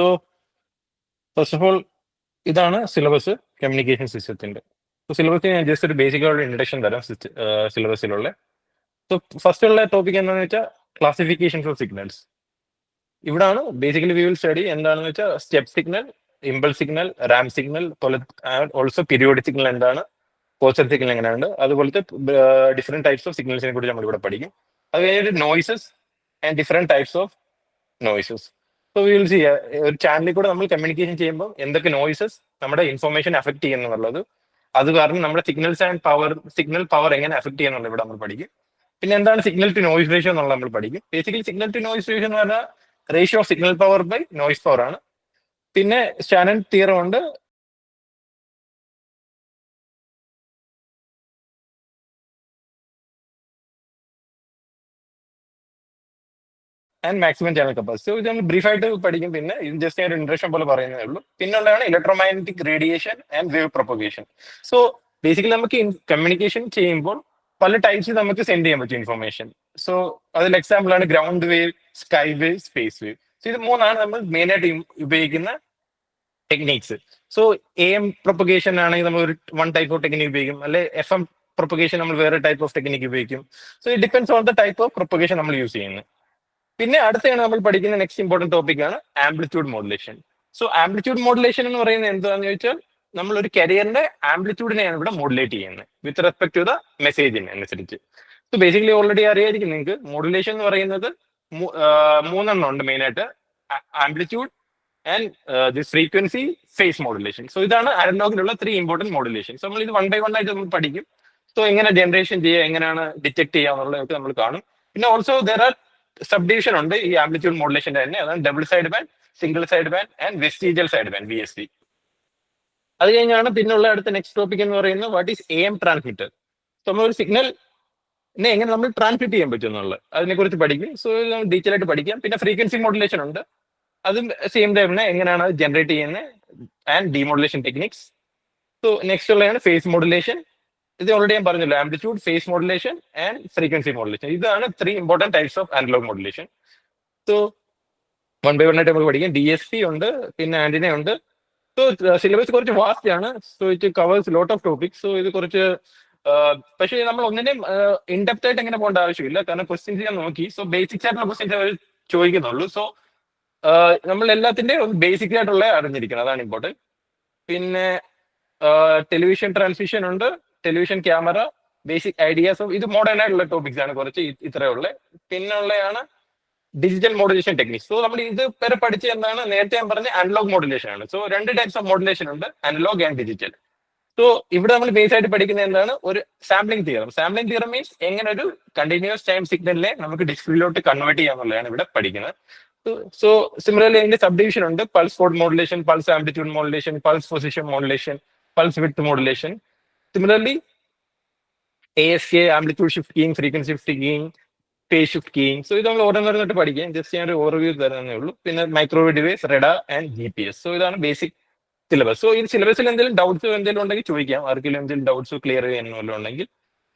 So first of all ഇതാണ് syllabus communication സിസ്റ്റത്തിന്റെ so syllabus ഞാൻ ജസ്റ്റ് ഒരു ബേസിക് ആയിട്ടുള്ള ഇൻട്രഡക്ഷൻ തരാം സിലബസിലുള്ള സോ ഫസ്റ്റ് ഉള്ള ടോപ്പിക് എന്താണെന്ന് വെച്ചാൽ ക്ലാസിഫിക്കേഷൻ ഓഫ് സിഗ്നൽസ് ഇവിടാണ് ബേസിക്കലി വി വിൽ സ്റ്റഡി എന്താണെന്ന് വെച്ചാൽ step signal impulse signal ramp signal also periodic signal എന്താണ് പോസ്റ്റർ സിഗ്നൽ എങ്ങനെയുണ്ട് അതുപോലത്തെ ഡിഫറെന്റ് ടൈപ്സ് ഓഫ് സിഗ്നൽസിനെ കുറിച്ച് നമ്മൾ ഇവിടെ പഠിക്കും. അത് കഴിഞ്ഞിട്ട് noises and different types of noises so will see ഒരു ചാനലിൽ കൂടെ നമ്മൾ കമ്മ്യൂണിക്കേഷൻ ചെയ്യുമ്പോൾ എന്തൊക്കെ നോയിസസ് നമ്മുടെ ഇൻഫർമേഷൻ അഫക്ട് ചെയ്യുന്നുള്ളത്. അത് കാരണം നമ്മുടെ signals and power signal power എങ്ങനെ അഫക്ട് ചെയ്യുന്നുള്ളത് ഇവിടെ നമ്മൾ പഠിക്കും. പിന്നെ എന്താണ് സിഗ്നൽ ടു നോയിസ് റേഷ്യോ എന്നുള്ളത് നമ്മൾ പഠിക്കും. Basically signal to noise ratio എന്ന് പറഞ്ഞാൽ ratio of signal power by noise power ആണ്. പിന്നെ ഷാനൻ തിയറം ഉണ്ട്. ആൻഡ് മാക്സിമം ചാനൽ കപ്പാസിറ്റി ഇത് നമ്മൾ ബ്രീഫ് ആയിട്ട് പഠിക്കും. പിന്നെ ഇത് ജസ്റ്റ് ഒരു ഇൻട്രഷൻ പോലെ പറയുന്നതേ ഉള്ളൂ. പിന്നെ ഉള്ളതാണ് electromagnetic radiation and wave propagation so basically നമുക്ക് കമ്മ്യൂണിക്കേഷൻ ചെയ്യുമ്പോൾ പല ടൈപ്സ് നമുക്ക് സെൻഡ് ചെയ്യാൻ പറ്റും ഇൻഫർമേഷൻ സോ അതിൽ എക്സാമ്പിൾ ആണ് ground wave sky wave space wave so ഇത് മൂന്നാണ് നമ്മൾ മെയിൻ ആയിട്ട് ഉപയോഗിക്കുന്ന techniques so A M propagation ആണെങ്കിൽ നമ്മൾ ഒരു വൺ ടൈപ്പ് ഓഫ് ടെക്നിക് ഉപയോഗിക്കും. അല്ലെ എഫ് എം പ്രൊപ്പഗേഷൻ നമ്മൾ വേറെ ടൈപ്പ് ഓഫ് ടെക്നിക് ഉപയോഗിക്കും. So it depends on the type of propagation നമ്മൾ യൂസ് ചെയ്യുന്നത്. പിന്നെ അടുത്താണ് നമ്മൾ പഠിക്കുന്ന നെക്സ്റ്റ് ഇമ്പോർട്ടന്റ് ടോപ്പിക് ആണ് amplitude modulation so amplitude modulation എന്ന് പറയുന്നത് എന്താണെന്ന് ചോദിച്ചാൽ നമ്മൾ ഒരു കരിയറിന്റെ ആംപ്ലിറ്റ്യൂഡിനെയാണ് ഇവിടെ മോഡുലേറ്റ് ചെയ്യുന്നത് വിത്ത് റെസ്പെക്ട് ടു ദ മെസ്സേജിന് അനുസരിച്ച്. സോ ബേസിക്കലി ഓൾറെഡി അറിയായിരിക്കും നിങ്ങൾക്ക്. മോഡുലേഷൻ എന്ന് പറയുന്നത് മൂന്നെണ്ണം ഉണ്ട് മെയിൻ ആയിട്ട്. Amplitude and this frequency phase modulation so ഇതാണ് അനലോഗിലുള്ള ത്രീ ഇമ്പോർട്ടന്റ് മോഡുലേഷൻ സോ നമ്മൾ ഇത് വൺ ബൈ വൺ ആയിട്ട് നമ്മൾ പഠിക്കും. സോ എങ്ങനെ ജനറേഷൻ ചെയ്യുക എങ്ങനെയാണ് ഡിറ്റക്ട് ചെയ്യുക എന്നുള്ളതൊക്കെ നമ്മൾ കാണും. പിന്നെ also there are sub division ഉണ്ട്. ഈ ആംപ്ലിറ്റ്യൂഡ് മോഡുലേഷന്റെ തന്നെ. അതാണ് double side band single side band and vestigial side band V S C അത് കഴിഞ്ഞാണ് പിന്നുള്ള അടുത്ത നെക്സ്റ്റ് ടോപ്പിക് എന്ന് പറയുന്നത് what is a transmitter so ഒരു സിഗ്നൽ എങ്ങനെ നമ്മൾ ട്രാൻസ്മിറ്റ് ചെയ്യാൻ പറ്റും എന്നുള്ളത്. അതിനെ കുറിച്ച് പഠിക്കും സോ ഡീറ്റെയിൽ ആയിട്ട് പഠിക്കാം. പിന്നെ ഫ്രീക്വൻസി മോഡുലേഷൻ ഉണ്ട്. അതും സെയിം ടൈമിന് എങ്ങനെയാണ് അത് ജനറേറ്റ് ചെയ്യുന്നത്? And demodulation techniques so next ഉള്ളതാണ് ഫേസ് മോഡുലേഷൻ ഇത് ഓൾറെഡി ഞാൻ പറഞ്ഞല്ലോ amplitude phase modulation and frequency modulation ഇതാണ് three important types of analogue modulation so one by one ആയിട്ട് നമുക്ക് പഠിക്കാം. ഡി എസ് പി ഉണ്ട് പിന്നെ ആന്റിന ഉണ്ട്. സോ സിലബസ് കുറച്ച് വാസ്റ്റ് ആണ്. So it covers lot of topics so ഇത് കുറച്ച് പക്ഷേ നമ്മൾ ഒന്നിനെയും ഇൻഡെപ്റ്റ് ആയിട്ട് എങ്ങനെ പോകേണ്ട ആവശ്യമില്ല. കാരണം ക്വസ്റ്റ്യൻസ് ഞാൻ നോക്കി. സോ ബേസിക്സ് ആയിട്ടുള്ള ക്വസ്റ്റ്യൻസ് അവർ ചോദിക്കുന്നുള്ളൂ. സോ നമ്മൾ എല്ലാത്തിന്റെയും ബേസിക് ആയിട്ടുള്ള അറിഞ്ഞിരിക്കണം. അതാണ് ഇമ്പോർട്ടന്റ് പിന്നെ ടെലിവിഷൻ ട്രാൻസ്മിഷൻ ഉണ്ട്. ടെലിവിഷൻ ക്യാമറ ബേസിക് ഐഡിയാസ് ഇത് മോഡേൺ ആയിട്ടുള്ള ടോപ്പിക്സ് ആണ് കുറച്ച് ഇത്രയേ പിന്നെ പിന്നുള്ളതാണ് ഡിജിറ്റൽ മോഡുലേഷൻ ടെക്നിക്സ് സോ നമ്മൾ ഇത് വരെ പഠിച്ച എന്താണ്? നേരത്തെ ഞാൻ പറഞ്ഞ അനലോഗ് മോഡുലേഷൻ ആണ്. സോ രണ്ട് ടൈപ്സ് ഓഫ് മോഡുലേഷൻ ഉണ്ട് അനലോഗ് ആൻഡ് ഡിജിറ്റൽ സോ ഇവിടെ നമ്മൾ ബേസ് ആയിട്ട് പഠിക്കുന്നത് എന്താണ്? ഒരു sampling theorem sampling theorem means എങ്ങനെ ഒരു കണ്ടിന്യൂസ് ടൈം സിഗ്നലിനെ നമുക്ക് ഡിസ്പ്ലേയിലോട്ട് കൺവേർട്ട് ചെയ്യാന്നുള്ളതാണ് ഇവിടെ പഠിക്കുന്നത്. സോ സിമിലർലി അതിന്റെ സബ് ഡിവിഷൻ ഉണ്ട്. Pulse ford modulation pulse amplitude modulation pulse position modulation pulse width modulation S K amplitude shift keying frequency shift keying phase shift keying so ഇത് നമ്മൾ ഓരോന്നോരോന്നിട്ട് പഠിക്കാം ജസ്റ്റ് ഞാൻ ഒരു ഓവർവ്യൂ തരുന്നേ ഉള്ളൂ. പിന്നെ microwave device radar and G P S so ഇതാണ് basic syllabus so ഈ സിലബസിൽ എന്തെങ്കിലും ഡൗട്ട്സ് എന്തെങ്കിലും ഉണ്ടെങ്കിൽ ചോദിക്കാം. ആർക്കെങ്കിലും എന്തെങ്കിലും ഡൗട്ട്സ് ക്ലിയർ ചെയ്യാനുള്ള ഉണ്ടെങ്കിൽ.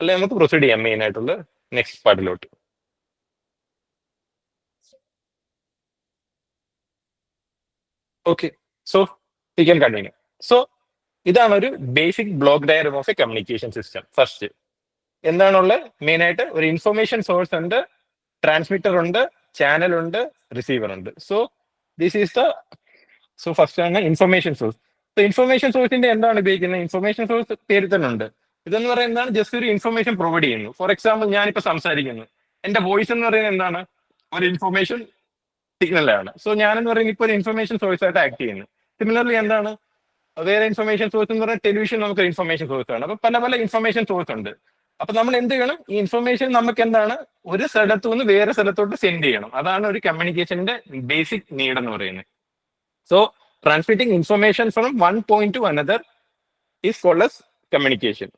അല്ലെങ്കിൽ നമുക്ക് പ്രൊസീഡ് ചെയ്യാം മെയിൻ ആയിട്ടുള്ള next പാർട്ടിലോട്ട് okay so we can continue so ഇതാണ് ഒരു basic block diagram of a communication system first എന്താണുള്ളത്? മെയിൻ ആയിട്ട് ഒരു ഇൻഫർമേഷൻ സോഴ്സ് ഉണ്ട് ട്രാൻസ്മിറ്റർ ഉണ്ട് ചാനൽ ഉണ്ട് റിസീവർ ഉണ്ട്. So this is the so first ആണ് ഇൻഫർമേഷൻ സോഴ്സ് സോ ഇൻഫർമേഷൻ സോഴ്സിന്റെ എന്താണ് ഉപയോഗിക്കുന്നത്? ഇൻഫർമേഷൻ സോഴ്സ് പേര് തന്നെ ഉണ്ട്. ഇതെന്ന് പറയുന്നതാണ് ജസ്റ്റ് ഒരു ഇൻഫർമേഷൻ പ്രൊവൈഡ് ചെയ്യുന്നു. ഫോർ എക്സാമ്പിൾ ഞാനിപ്പോ സംസാരിക്കുന്നു. എന്റെ വോയിസ് എന്ന് പറയുന്നത് എന്താണ്? ഒരു ഇൻഫർമേഷൻ സിഗ്നലാണ് സോ ഞാനെന്ന് പറയുന്നത് ഇപ്പോൾ ഒരു ഇൻഫർമേഷൻ സോഴ്സ് ആയിട്ട് ആക്ട് ചെയ്യുന്നു. സിമിലർലി എന്താണ്? വേറെ ഇൻഫർമേഷൻ സോഴ്സ് എന്ന് പറഞ്ഞാൽ ടെലിവിഷൻ നമുക്ക് ഇൻഫർമേഷൻ സോഴ്സ് ആണ്. അപ്പൊ പല പല ഇൻഫർമേഷൻ സോഴ്സ് ഉണ്ട്. അപ്പൊ നമ്മൾ എന്ത് ചെയ്യണം? ഈ ഇൻഫർമേഷൻ നമുക്ക് എന്താണ്? ഒരു സ്ഥലത്തു നിന്ന് വേറെ സ്ഥലത്തോട്ട് സെൻഡ് ചെയ്യണം. അതാണ് ഒരു കമ്മ്യൂണിക്കേഷന്റെ ബേസിക് നീഡ് എന്ന് പറയുന്നത്. So transmitting information from one point to another is calls communication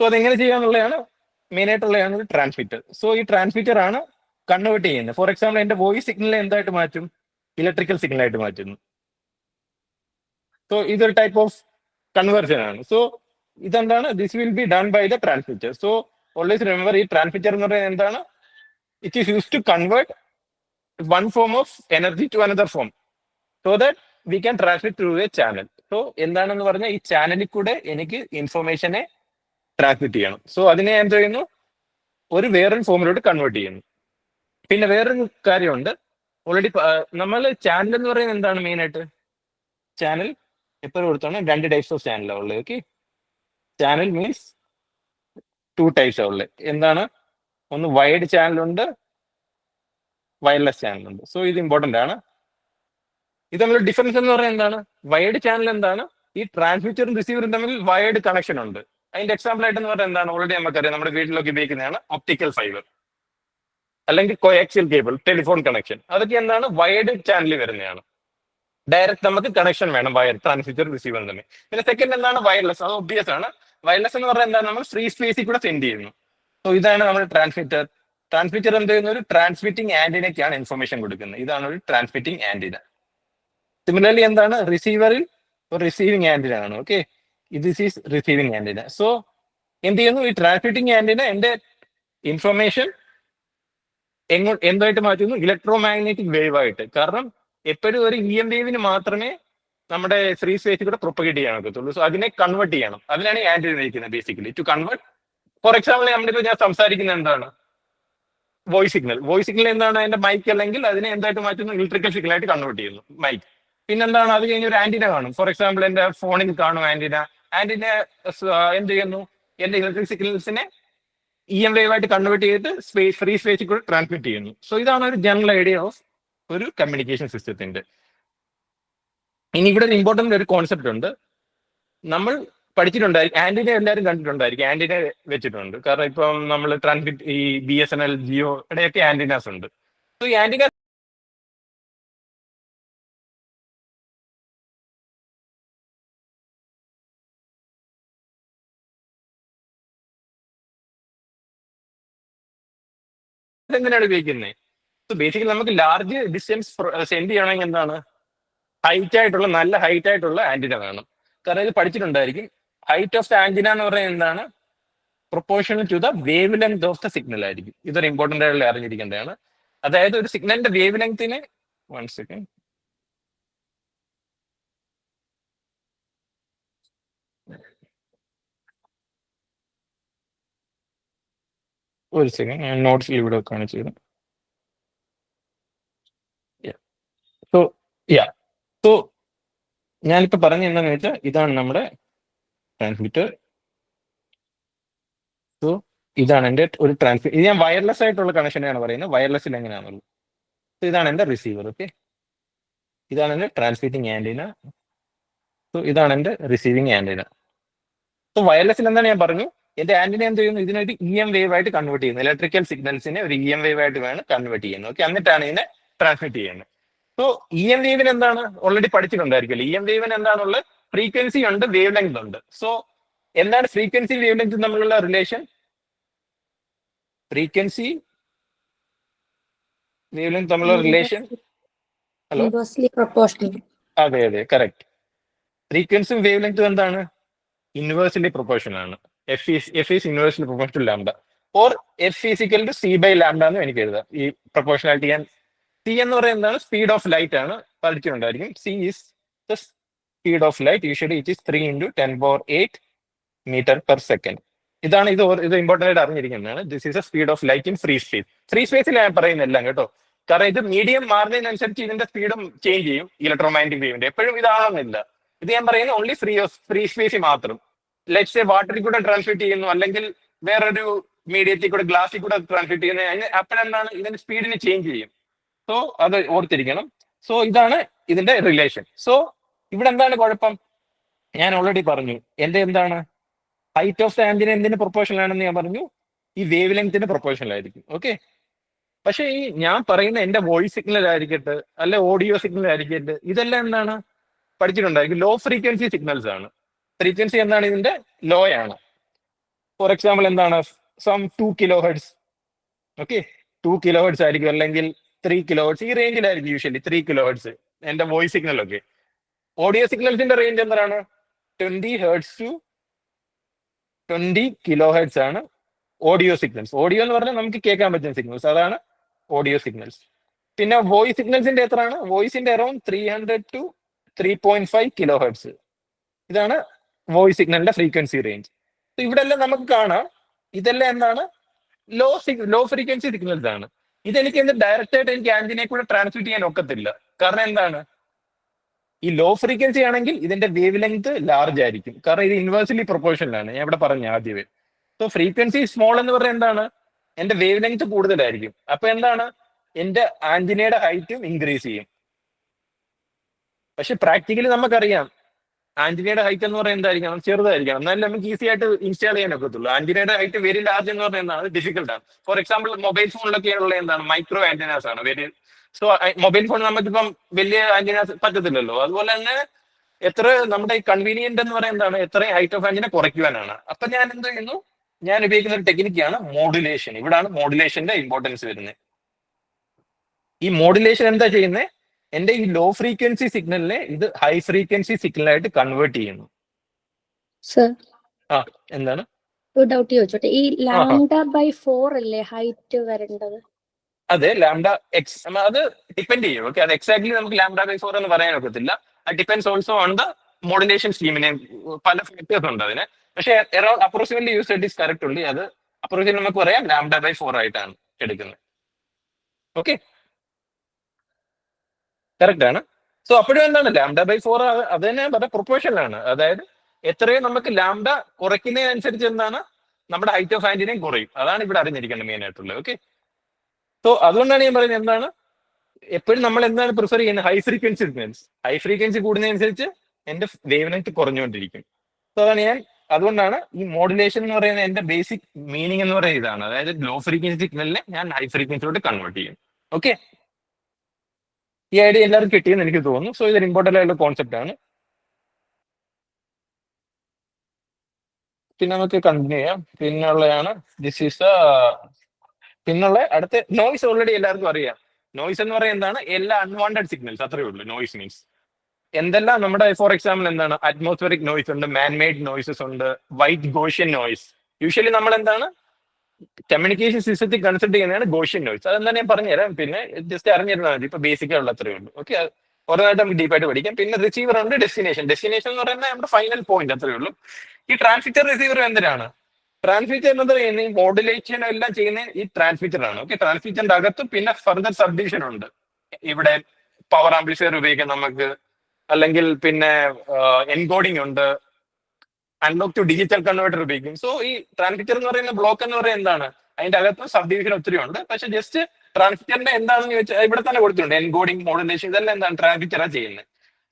so അതെങ്ങനെ ചെയ്യാന്നുള്ളതാണ് മെയിൻ ആയിട്ടുള്ളതാണ് ഒരു ട്രാൻസ്മിറ്റർ സോ ഈ ട്രാൻസ്മിറ്റർ ആണ് കൺവേർട്ട് ചെയ്യുന്നത്. ഫോർ എക്സാമ്പിൾ എന്റെ വോയിസ് സിഗ്നൽ എന്തായിട്ട് മാറ്റും? ഇലക്ട്രിക്കൽ സിഗ്നൽ ആയിട്ട് മാറ്റുന്നു. ഇതൊരു ടൈപ്പ് ഓഫ് കൺവേർഷൻ ആണ്. സോ ഇതെന്താണ്? This will be done by the transmitter so always remember ഈ ട്രാൻസ്മിറ്റർ എന്ന് പറയുന്നത് എന്താണ്? It is use to convert one form of energy to another form so that we can transmit through a channel so എന്താണെന്ന് പറഞ്ഞാൽ ഈ ചാനലിൽ കൂടെ എനിക്ക് ഇൻഫർമേഷനെ ട്രാൻസ്മിറ്റ് ചെയ്യണം. സോ അതിനെ എന്ത് ചെയ്യുന്നു? ഒരു വേറൊരു ഫോമിലോട്ട് കൺവേർട്ട് ചെയ്യുന്നു. പിന്നെ വേറൊരു കാര്യമുണ്ട്. ഓൾറെഡി നമ്മൾ ചാനൽ എന്ന് പറയുന്നത് എന്താണ് മെയിനായിട്ട് ചാനൽ എപ്പോഴും കൊടുത്താണ് രണ്ട് ടൈപ്സ് ഓഫ് ചാനലാണ് ഉള്ളത് okay channel means two types ഉള്ളത്. എന്താണ്? ഒന്ന് വൈഡ് ചാനലുണ്ട് വയർലെസ് ചാനലുണ്ട് സോ ഇത് ഇമ്പോർട്ടന്റ് ആണ്. ഇത് തമ്മിൽ ഡിഫറൻസ് എന്ന് പറഞ്ഞാൽ എന്താണ്? വൈഡ് ചാനൽ എന്താണ്? ഈ ട്രാൻസ്മിറ്ററും റിസീവറും തമ്മിൽ വയർഡ് കണക്ഷൻ ഉണ്ട്. അതിന്റെ എക്സാമ്പിൾ ആയിട്ട് എന്ന് പറഞ്ഞാൽ എന്താണ്? ഓൾറെഡി നമുക്കറിയാം നമ്മുടെ വീട്ടിലൊക്കെ ഉപയോഗിക്കുന്നതാണ് ഒപ്റ്റിക്കൽ ഫൈബർ അല്ലെങ്കിൽ കോയാക്സിയൽ കേബിൾ ടെലിഫോൺ കണക്ഷൻ അതൊക്കെ എന്താണ്? വയർഡ് ചാനലിൽ വരുന്നതാണ്. ഡയറക്റ്റ് നമുക്ക് കണക്ഷൻ വേണം വയർ ട്രാൻസ്മിറ്റർ റിസീവർ തന്നെ പിന്നെ സെക്കൻഡ് എന്താണ് വയർലെസ് അത് ഒബ്വിയസ് ആണ്. വയർലെസ് എന്ന് പറഞ്ഞാൽ എന്താണ്? നമ്മൾ ഫ്രീ സ്പേസിൽ കൂടെ സെൻഡ് ചെയ്യുന്നു. സോ ഇതാണ് നമ്മൾ ട്രാൻസ്മിറ്റർ ട്രാൻസ്മിറ്റർ എന്ത് ചെയ്യുന്ന? ഒരു ട്രാൻസ്മിറ്റിംഗ് ആന്റിനയ്ക്കാണ് ഇൻഫർമേഷൻ കൊടുക്കുന്നത്. ഇതാണ് ഒരു ട്രാൻസ്മിറ്റിംഗ് ആന്റിന സിമിലർലി എന്താണ്? റിസീവറിൽ ഒരു റിസീവിംഗ് ആന്റിന ആണ്. Okay this is receiving antenna so എന്ത് ചെയ്യുന്നു? ഈ ട്രാൻസ്മിറ്റിംഗ് ആന്റിന എന്റെ ഇൻഫർമേഷൻ എങ്ങോ എന്തായിട്ട് മാറ്റുന്നു? ഇലക്ട്രോ മാഗ്നറ്റിക് വേവ് ആയിട്ട്. കാരണം എപ്പോഴും ഒരു ഇ എം വേവിന് മാത്രമേ നമ്മുടെ ഫ്രീ സ്പേസിൽ കൂടെ പ്രൊപ്പഗേറ്റ് ചെയ്യാൻ പറ്റത്തുള്ളൂ സോ അതിനെ കൺവേർട്ട് ചെയ്യണം. അതിനാണ് ആന്റിന ഇരിക്കുന്നത് basically to convert for example നമ്മളിപ്പോ ഞാൻ സംസാരിക്കുന്നത് എന്താണ്? വോയിസ് സിഗ്നൽ വോയിസ് സിഗ്നൽ എന്താണ് അതിന്റെ മൈക്ക് അല്ലെങ്കിൽ അതിനെ എന്തായിട്ട് മാറ്റുന്നു? ഇലക്ട്രിക്കൽ സിഗ്നൽ ആയിട്ട് കൺവേർട്ട് ചെയ്യുന്നു മൈക്ക് പിന്നെന്താണ്? അത് കഴിഞ്ഞ് ഒരു ആന്റിന കാണും. ഫോർ എക്സാമ്പിൾ എന്റെ ഫോണിൽ കാണും ആന്റിന. ആന്റിന എന്ത് ചെയ്യുന്നു? എന്റെ ഇലക്ട്രിക് സിഗ്നൽസിനെ ഇ എം വേവ് ആയിട്ട് കൺവേർട്ട് ചെയ്തിട്ട് സ്പേസ് ഫ്രീ സ്പേസിൽ കൂടെ ട്രാൻസ്മിറ്റ് ചെയ്യുന്നു. സോ ഇതാണ് ഒരു ജനറൽ ഐഡിയ ഓഫ് ഒരു കമ്മ്യൂണിക്കേഷൻ സിസ്റ്റത്തിന്റെ ഇനി ഇവിടെ ഒരു ഇമ്പോർട്ടന്റ് ഒരു കോൺസെപ്റ്റ് ഉണ്ട്. നമ്മൾ പഠിച്ചിട്ടുണ്ടായിരിക്കും ആന്റിന എല്ലാവരും കണ്ടിട്ടുണ്ടായിരിക്കും. ആന്റിന വെച്ചിട്ടുണ്ട്. കാരണം ഇപ്പം നമ്മൾ ട്രാൻസ്മിറ്റ് ഈ B S N L Jio ഇടയൊക്കെ antennas ഉണ്ട്. സോ ഈ ആന്റിന എന്തിനാണ് ഉപയോഗിക്കുന്നത് ബേസിക്കലി നമുക്ക് ലാർജ് ഡിസ്റ്റൻസ് സെൻഡ് ചെയ്യണമെങ്കിൽ എന്താണ്? ഹൈറ്റ് ആയിട്ടുള്ള നല്ല ഹൈറ്റ് ആയിട്ടുള്ള ആന്റിന വേണം. കാരണം ഇത് പഠിച്ചിട്ടുണ്ടായിരിക്കും. ഹൈറ്റ് ഓഫ് ദ ആന്റിന എന്ന് പറയുന്നത് എന്താണ്? Proportional to the wave length of the signal ആയിരിക്കും. ഇതൊരു ഇമ്പോർട്ടന്റ് ആയിട്ടുള്ള അറിഞ്ഞിരിക്കേണ്ടതാണ് അതായത് ഒരു സിഗ്നലിന്റെ വേവ് ലെങ്തിന് വൺ സെക്കൻഡ് ഒരു സെക്കൻഡ് ഞാൻ നോട്ട്സിൽ ഇവിടെ കാണിച്ചു ചെയ്തത് സോ യാ സോ ഞാനിപ്പോ പറഞ്ഞ എന്താണെന്ന് വെച്ചാൽ ഇതാണ് നമ്മുടെ ട്രാൻസ്മിറ്റർ സോ ഇതാണ് എന്റെ ഒരു ട്രാൻസ്മിറ്റ് ഇത് ഞാൻ വയർലെസ് ആയിട്ടുള്ള കണക്ഷനാണ് പറയുന്നത്. വയർലെസ്സിൽ എങ്ങനെയാണുള്ളത് സോ ഇതാണ് എന്റെ റിസീവർ ഓക്കെ ഇതാണ് എന്റെ ട്രാൻസ്മിറ്റിംഗ് ആൻഡിന സോ ഇതാണ് എന്റെ റിസീവിങ് ആൻഡിന സോ വയർലെസ്സിൽ എന്താണ് ഞാൻ പറഞ്ഞു? എന്റെ ആന്റിന എന്ത് ചെയ്യുന്നു? ഇതിനൊരു ഇ എം വേവ് ആയിട്ട് കൺവേർട്ട് ചെയ്യുന്നു. ഇലക്ട്രിക്കൽ സിഗ്നൽസിനെ ഒരു ഇ എം വേവ് ആയിട്ട് വേണം കൺവേർട്ട് ചെയ്യുന്നത് ഓക്കെ എന്നിട്ടാണ് ഇതിനെ ട്രാൻസ്മിറ്റ് ചെയ്യുന്നത്. സോ ഇ എം വേവിന് എന്താണ്? ഓൾറെഡി പഠിച്ചിട്ടുണ്ടായിരിക്കുമല്ലോ? ഇ എം വേവിന് എന്താണുള്ളത് ഫ്രീക്വൻസി ഉണ്ട് വേവ് ലെങ്ത് ഉണ്ട്. സോ എന്താണ് ഫ്രീക്വൻസി വേവ് ലെങ്ത് തമ്മിലുള്ള റിലേഷൻ ഫ്രീക്വൻസി വേവ് ലെങ്ത് തമ്മിലുള്ള റിലേഷൻ ഹലോ. അതെ അതെ കറക്റ്റ് ഫ്രീക്വൻസിയും വേവ് ലെങ്തും എന്താണ്? ഇൻവേഴ്സിലി പ്രൊപ്പോർഷൻ ആണ്. F is F is inversely proportion to lambda or F is equal to C by lambda എന്ന് എനിക്ക് എഴുതാം. ഈ പ്രൊപ്പോർഷനാലിറ്റി ഞാൻ സി എന്ന് പറയുന്നത് എന്താണ് സ്പീഡ് ഓഫ് ലൈറ്റ് ആണ്. പഠിച്ചിട്ടുണ്ടായിരിക്കും. C is the speed of light usually it is three into ten four eight metre per second ഇതാണ് ഇത് ഇത് ഇമ്പോർട്ടന്റ് ആയിട്ട് അറിഞ്ഞിരിക്കുന്നതാണ്. This is a speed of light in free space free സ്പേസിൽ ഞാൻ പറയുന്നില്ല കേട്ടോ. കാരണം ഇത് മീഡിയം മാറുന്നതിനനുസരിച്ച് ഇതിന്റെ സ്പീഡും ചേഞ്ച് ചെയ്യും. ഇലക്ട്രോമാഗ്നറ്റിക് വേവിന്റെ എപ്പോഴും ഇതാണെന്നില്ല ഇത് ഞാൻ പറയുന്നത് ഓൺലി ഫ്രീ ഫ്രീ സ്പേസിൽ മാത്രം. ലെറ്റ്സ് വാട്ടറിൽ കൂടെ ട്രാൻസ്മിറ്റ് ചെയ്യുന്നു. അല്ലെങ്കിൽ വേറൊരു മീഡിയത്തിൽ കൂടെ ഗ്ലാസിൽ കൂടെ ട്രാൻസ്മിറ്റ് ചെയ്യുന്നു. അപ്പോഴെന്താണ്? ഇതിന്റെ സ്പീഡിന് ചേഞ്ച് ചെയ്യും. സോ അത് ഓർത്തിരിക്കണം. സോ ഇതാണ് ഇതിന്റെ റിലേഷൻ സോ ഇവിടെ എന്താണ് കുഴപ്പം? ഞാൻ ഓൾറെഡി പറഞ്ഞു. എന്റെ എന്താണ്? ഹൈറ്റ് ഓഫ് ദ എന്തിന് പ്രൊപ്പോഷൻ ആണെന്ന് ഞാൻ പറഞ്ഞു. ഈ വേവ് ലെങ്തിന് പ്രൊപ്പോർഷണൽ ആയിരിക്കും. ഓക്കെ പക്ഷെ ഈ ഞാൻ പറയുന്ന എന്റെ വോയിസ് സിഗ്നൽ ആയിരിക്കട്ടെ അല്ലെ ഓഡിയോ സിഗ്നൽ ആയിരിക്കട്ടെ ഇതെല്ലാം എന്താണ്? പഠിച്ചിട്ടുണ്ടായിരിക്കും ലോ ഫ്രീക്വൻസി സിഗ്നൽസ് ആണ്. ഫ്രീക്വൻസി എന്താണ് ഇതിന്റെ ലോ ആണ്. ഫോർ എക്സാമ്പിൾ എന്താണ്? Some two kilohertz okay two kilohertz ആയിരിക്കും. അല്ലെങ്കിൽ ത്രീ കിലോ ഹെഡ്സ് ഈ റേഞ്ചിലായിരിക്കും യൂഷ്വലി ത്രീ കിലോ ഹെഡ്സ് എന്റെ വോയിസ് സിഗ്നൽ ഒക്കെ. ഓഡിയോ സിഗ്നൽസിന്റെ റേഞ്ച് എന്താണ്? Twenty hertz to twenty kilohertz ആണ് ഓഡിയോ സിഗ്നൽസ് ഓഡിയോ എന്ന് പറഞ്ഞാൽ നമുക്ക് കേൾക്കാൻ പറ്റുന്ന സിഗ്നൽസ് അതാണ് ഓഡിയോ സിഗ്നൽസ് പിന്നെ വോയിസ് സിഗ്നൽസിന്റെ എത്രയാണ്? വോയിസിന്റെ around three hundred two three point five kilohertz ഇതാണ് വോയിസ് സിഗ്നലിന്റെ ഫ്രീക്വൻസി റേഞ്ച് ഇവിടെ എല്ലാം നമുക്ക് കാണാം. ഇതെല്ലാം എന്താണ്? ലോ ലോ ഫ്രീക്വൻസി സിഗ്നൽസ് ആണ്. ഇതെനിക്ക് എന്ത് ഡയറക്റ്റ് ആയിട്ട് എനിക്ക് ആന്റിനെ കൂടെ ട്രാൻസ്മിറ്റ് ചെയ്യാൻ ഒക്കത്തില്ല. കാരണം എന്താണ്? ഈ ലോ ഫ്രീക്വൻസി ആണെങ്കിൽ ഇതിന്റെ വേവ് ലെങ്ത് ലാർജ് ആയിരിക്കും. കാരണം ഇത് ഇൻവേഴ്സ്ലി പ്രൊപ്പോർഷനിലാണ് ഞാൻ ഇവിടെ പറഞ്ഞു ആദ്യമേ. സോ ഫ്രീക്വൻസി സ്മോൾ എന്ന് പറഞ്ഞാൽ എന്താണ്? എന്റെ വേവ് ലെങ്ത് കൂടുതലായിരിക്കും. അപ്പൊ എന്താണ്? എന്റെ ആന്റിനയുടെ ഹൈറ്റും ഇൻക്രീസ് ചെയ്യും. പക്ഷെ പ്രാക്ടിക്കലി നമുക്കറിയാം ആന്റിനയുടെ ഹൈറ്റ് എന്ന് പറയുന്നത് എന്തായിരിക്കണം? ചെറുതായിരിക്കണം. എന്നാലും നമുക്ക് ഈസി ആയിട്ട് ഇൻസ്റ്റാൾ ചെയ്യാൻ ഒക്കത്തുള്ളൂ. ആന്റിനയുടെ ഹൈറ്റ് വെരി ലാർജ് എന്ന് പറയുന്നത് എന്താണ്? ഡിഫിക്കൽട്ട് ആണ്. ഫോർ എക്സാമ്പിൾ മൊബൈൽ ഫോണിലൊക്കെ ഉള്ള എന്താണ്? മൈക്രോ ആന്റിനാസ് ആണ് വെരി സോ മൊബൈൽ ഫോൺ നമുക്കിപ്പം വലിയ ആന്റിനാസ് പറ്റത്തില്ലല്ലോ. അതുപോലെ തന്നെ എത്ര നമ്മുടെ ഈ കൺവീനിയന്റ് എന്ന് പറയുന്നതാണ് എത്രയും ഹൈറ്റ് ഓഫ് ആന്റിനെ കുറയ്ക്കുവാനാണ്. അപ്പൊ ഞാൻ എന്ത് ചെയ്യുന്നു? ഞാൻ ഉപയോഗിക്കുന്ന ഒരു ടെക്നിക്കാണ് മോഡുലേഷൻ ഇവിടാണ് മോഡുലേഷന്റെ ഇമ്പോർട്ടൻസ് വരുന്നത്. ഈ മോഡുലേഷൻ എന്താ ചെയ്യുന്നത് എന്റെ ഈ ലോ ഫ്രീക്വൻസി സിഗ്നലിനെ ഇത് ഹൈ ഫ്രീക്വൻസി സിഗ്നലായിട്ട് കൺവേർട്ട് ചെയ്യുന്നു. സർ ആ എന്താണ്? ഒരു ഡൗട്ട് ചോദിച്ചോട്ടെ. ഈ ലാംഡ ബൈ ഫോർ അല്ലേ ഹൈറ്റ് വരേണ്ടത്? അതെ ലാംഡ എക്സ് അത് ഡിപെൻഡ് ചെയ്യും. ഓക്കെ അത് എക്സാക്ട്ലി നമുക്ക് ലാംഡ ബൈ ഫോർ എന്ന് പറയാൻ ഒക്കത്തില്ല. അത് depends also on the modulation സ്കീമിനെ പല ഫാക്ടേഴ്സ് ഉണ്ട് അതിന്. പക്ഷേ around approximately use it is correct ഉള്ളി അത് അപ്രോക്സിമേറ്റ് നമുക്ക് പറയാം ലാംഡ ബൈ ഫോർ ആയിട്ടാണ് എടുക്കുന്നത്. ഓക്കെ കറക്റ്റ് ആണ്. സോ അപ്പോഴും എന്താണ്? ലാംഡ ബൈ ഫോർ അത് തന്നെ പറയാം പ്രൊപ്പോഷനിലാണ് അതായത് എത്രയും നമുക്ക് ലാംഡ കുറയ്ക്കുന്നതിനനുസരിച്ച് എന്താണ്? നമ്മുടെ ഹൈറ്റ് ഓഫ് ആന്റിനെയും കുറയും. അതാണ് ഇവിടെ അറിഞ്ഞിരിക്കേണ്ടത് മെയിൻ ആയിട്ടുള്ളത്. ഓക്കെ സോ അതുകൊണ്ടാണ് ഞാൻ പറയുന്നത് എന്താണ്? എപ്പോഴും നമ്മൾ എന്താണ് പ്രിഫർ ചെയ്യുന്നത്? High frequency means high frequency കൂടുന്നതനുസരിച്ച് എന്റെ വേവ് കുറഞ്ഞുകൊണ്ടിരിക്കും. സോ അതാണ് ഞാൻ അതുകൊണ്ടാണ് ഈ മോഡുലേഷൻ എന്ന് പറയുന്ന എന്റെ ബേസിക് മീനിങ് എന്ന് പറയുന്നത് ഇതാണ്. അതായത് ലോ ഫ്രീക്വൻസി സിഗ്നലിനെ ഞാൻ ഹൈ ഫ്രീക്വൻസിയിലോട്ട് കൺവേർട്ട് ചെയ്യും. ഓക്കെ ഈ ഐഡിയ എല്ലാവർക്കും കിട്ടിയെന്ന് എനിക്ക് തോന്നുന്നു. സോ ഇതൊരു ഇമ്പോർട്ടന്റ് ആയിട്ടുള്ള കോൺസെപ്റ്റ് ആണ്. പിന്നെ നമുക്ക് കണ്ടിന്യൂ ചെയ്യാം. പിന്നുള്ളതാണ് ദിസ് ഈസ് പിന്നുള്ള അടുത്ത നോയിസ് ഓൾറെഡി എല്ലാവർക്കും അറിയാം. നോയിസ് എന്ന് പറയുന്നത് എന്താണ്? എല്ലാ അൺവാണ്ടഡ് സിഗ്നൽസ് അത്രേ ഉള്ളൂ. നോയ്സ് മീൻസ് എന്തെല്ലാം നമ്മുടെ ഫോർ എക്സാമ്പിൾ എന്താണ്? അറ്റ്മോസ്ഫിയറിക് നോയിസ് ഉണ്ട് മാൻമെയ്ഡ് നോയ്സസ് ഉണ്ട് വൈറ്റ് ഗോഷ്യൻ നോയിസ് യൂഷ്വലി നമ്മൾ എന്താണ് കമ്മ്യൂണിക്കേഷൻ സിസ്റ്റത്തിൽ കൺസിഡർ ചെയ്യുന്നതാണ് ഗോഷ്യൻ നോയ്സ് അതെന്താ ഞാൻ പറഞ്ഞുതരാം. പിന്നെ ജസ്റ്റ് അറിഞ്ഞിരുന്നാൽ മതി. ഇപ്പൊ ബേസിക് ഉള്ള അത്രയേ ഉള്ളൂ. ഓക്കെ ഓരോന്നായിട്ട് നമുക്ക് ഡീപ്പായിട്ട് പഠിക്കാം. പിന്നെ റിസീവർ ഉണ്ട് ഡെസ്റ്റിനേഷൻ ഡെസ്റ്റിനേഷൻ എന്ന് പറയുന്നത് നമ്മുടെ ഫൈനൽ പോയിന്റ് അത്രയേ ഉള്ളൂ. ഈ ട്രാൻസ്മിറ്റർ റിസീവർ എന്തിനാണ്? ട്രാൻസ്മിറ്റർ എന്ന് പറയുന്നത് ഈ മോഡുലേഷൻ എല്ലാം ചെയ്യുന്ന ഈ ട്രാൻസ്മിറ്റർ ആണ്. ഓക്കെ ട്രാൻസ്മിറ്ററിന്റെ അകത്ത് പിന്നെ ഫർദർ സബ്ഡിവിഷൻ ഉണ്ട്. ഇവിടെ പവർ ആംപ്ലിഫയർ ഉപയോഗിക്കാം നമുക്ക്. അല്ലെങ്കിൽ പിന്നെ എൻകോഡിംഗ് ഉണ്ട്. അൺലോക്ക് ടു ഡിജിറ്റൽ കൺവേർട്ടർ ഉപയോഗിക്കും. സോ ഈ ട്രാൻസ്മിറ്റർ എന്ന് പറയുന്ന ബ്ലോക്ക് എന്ന് പറയുന്നത് എന്താണ്? അതിന്റെ അകത്ത് സബ് ഡിവിഷൻ ഒത്തിരി ഉണ്ട്. പക്ഷെ ജസ്റ്റ് ട്രാൻസ്മിറ്ററിന്റെ എന്താണെന്ന് ചോദിച്ചാൽ ഇവിടെ തന്നെ കൊടുത്തിട്ടുണ്ട്. എൻകോഡിംഗ് മോഡുലേഷൻ ഇതെല്ലാം എന്താണ്? ട്രാൻസ്മിറ്ററാ ചെയ്യുന്നത്.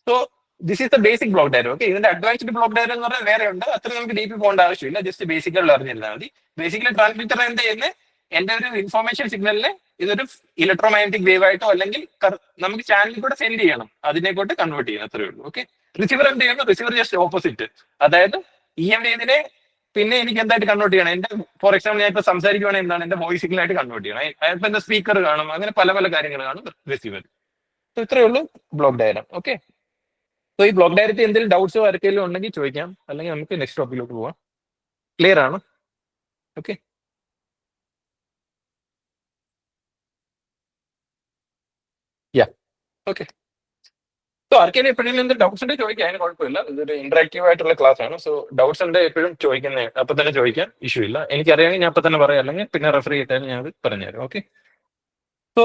So this is the basic block diagram okay ഇതിന്റെ അഡ്വാൻസ്ഡ് ബ്ലോക്ക് ഡയർ എന്ന് പറഞ്ഞാൽ വേറെ ഉണ്ട്. അത്ര നമുക്ക് ഡീപ്പ് പോകേണ്ട ആവശ്യമില്ല. ജസ്റ്റ് ബേസിക്കുള്ള അറിഞ്ഞിരുന്നാൽ മതി. ബേസിക്കലി ട്രാൻസ്മിറ്റർ എന്താ ചെയ്യുന്നത്? എന്റെ ഒരു ഇൻഫോർമേഷൻ സിഗ്നലിന് ഇതൊരു ഇലക്ട്രോമാഗ്നറ്റിക് വേവ് ആയിട്ടോ അല്ലെങ്കിൽ നമുക്ക് ചാനലിൽ കൂടെ സെൻഡ് ചെയ്യണം. അതിനെക്കൊണ്ട് കൺവേർട്ട് ചെയ്യണം. അത്രയേ ഉള്ളൂ. ഓക്കെ റിസീവർ എന്ത് ചെയ്യണം റിസീവർ ജസ്റ്റ് ഓപ്പോസിറ്റ് അതായത് ഇ എം ഇതിനെ പിന്നെ എനിക്ക് എന്തായിട്ട് കൺവേർട്ട് ചെയ്യണം? എന്റെ ഫോർ എക്സാമ്പിൾ ഞാൻ ഇപ്പൊ സംസാരിക്കുവാണെങ്കിൽ എന്താണ്? എന്റെ വോയിസ് സിഗ്നലായിട്ട് കൺവേർട്ട് ചെയ്യണം. അയാൾക്ക് എന്റെ സ്പീക്കർ കാണും? അങ്ങനെ പല പല കാര്യങ്ങൾ കാണും റിസീവർ സോ ഇത്രയേ ഉള്ളൂ ബ്ലോക്ക് ഡയഗ്രാം ഓക്കെ സോ ഈ ബ്ലോക്ക് ഡയറക്റ്റ് എന്തെങ്കിലും ഡൗട്ട്സോ ആർക്കെങ്കിലും ഉണ്ടെങ്കിൽ ചോദിക്കാം. അല്ലെങ്കിൽ നമുക്ക് നെക്സ്റ്റ് ടോപ്പിക്കിലോട്ട് പോവാം. ക്ലിയർ ആണ്? ഓക്കെ യാ ഓക്കെ സോ ആർക്കെങ്കിലും എപ്പോഴെങ്കിലും എന്ത് ഡൗട്ട്സ് ഉണ്ടെങ്കിൽ ചോദിക്കാം അതിന് കുഴപ്പമില്ല. ഇതൊരു ഇന്ററാക്റ്റീവ് ആയിട്ടുള്ള ക്ലാസ് ആണ്. സോ ഡൗട്ട്സ് ഉണ്ട് എപ്പോഴും ചോദിക്കുന്നത് അപ്പൊ തന്നെ ചോദിക്കാം ഇഷ്യൂ ഇല്ല. എനിക്കറിയാമെങ്കിൽ ഞാൻ അപ്പൊ തന്നെ പറയാം. അല്ലെങ്കിൽ പിന്നെ റെഫർ ചെയ്തിട്ടാണ് ഞാൻ അത് പറഞ്ഞുതരാം. ഓക്കെ സോ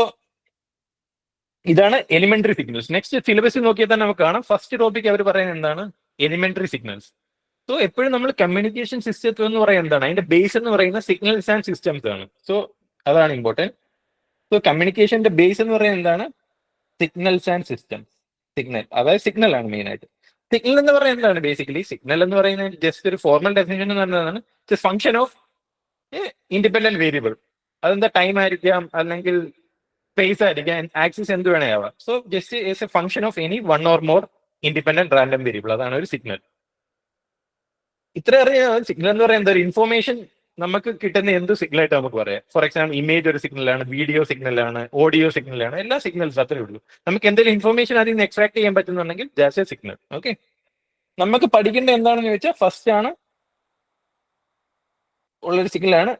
ഇതാണ് എലിമെന്ററി സിഗ്നൽസ് നെക്സ്റ്റ് സിലബസിൽ നോക്കിയാൽ തന്നെ നമുക്ക് കാണാം. ഫസ്റ്റ് ടോപ്പിക് അവർ പറയുന്നത് എന്താണ്? എലിമെന്ററി സിഗ്നൽസ് സോ എപ്പോഴും നമ്മൾ കമ്മ്യൂണിക്കേഷൻ സിസ്റ്റത്തിൽ എന്ന് പറയുന്നത് എന്താണ്? അതിന്റെ ബേസ് എന്ന് പറയുന്ന സിഗ്നൽസ് ആൻഡ് സിസ്റ്റംസ് ആണ്. സോ അതാണ് ഇമ്പോർട്ടന്റ് സോ കമ്മ്യൂണിക്കേഷന്റെ ബേസ് എന്ന് പറയുന്നത് എന്താണ്? സിഗ്നൽസ് ആൻഡ് സിസ്റ്റംസ് സിഗ്നൽ അതായത് സിഗ്നൽ ആണ് മെയിൻ ആയിട്ട്. സിഗ്നൽ എന്ന് പറയുന്നത് എന്താണ് ബേസിക്കലി സിഗ്നൽ എന്ന് പറയുന്നത് ജസ്റ്റ് ഒരു ഫോർമൽ ഡെഫിനേഷൻ എന്ന് പറയുന്നതാണ് ഫംഗ്ഷൻ ഓഫ് ഇൻഡിപെൻഡന്റ് വേരിയബിൾ അതെന്താ ടൈം ആയിരിക്കാം അല്ലെങ്കിൽ സ്പേസ് ആയിരിക്കാം ആക്സിസ് എന്ത് വേണേ ആവാം. So just is a function of any one or more independent random variable അതാണ് ഒരു സിഗ്നൽ ഇത്ര അറിയാം സിഗ്നൽ എന്ന് പറയുന്നത് ഇൻഫോർമേഷൻ നമുക്ക് കിട്ടുന്ന എന്ത് സിഗ്നൽ ആയിട്ട് നമുക്ക് പറയാം? ഫോർ എക്സാമ്പിൾ ഇമേജ് ഒരു സിഗ്നലാണ് വീഡിയോ സിഗ്നലാണ് ഓഡിയോ സിഗ്നലാണ് എല്ലാ സിഗ്നൽസ് അത്രേ ഉള്ളൂ. നമുക്ക് എന്തെങ്കിലും ഇൻഫർമേഷൻ അതിൽ നിന്ന് എക്സ്ട്രാക്ട് ചെയ്യാൻ പറ്റുന്നുണ്ടെങ്കിൽ ജാസ് എ സിഗ്നൽ ഓക്കെ നമുക്ക് പഠിക്കേണ്ട എന്താണെന്ന് ചോദിച്ചാൽ ഫസ്റ്റ് ആണ് ഉള്ളൊരു ആണ്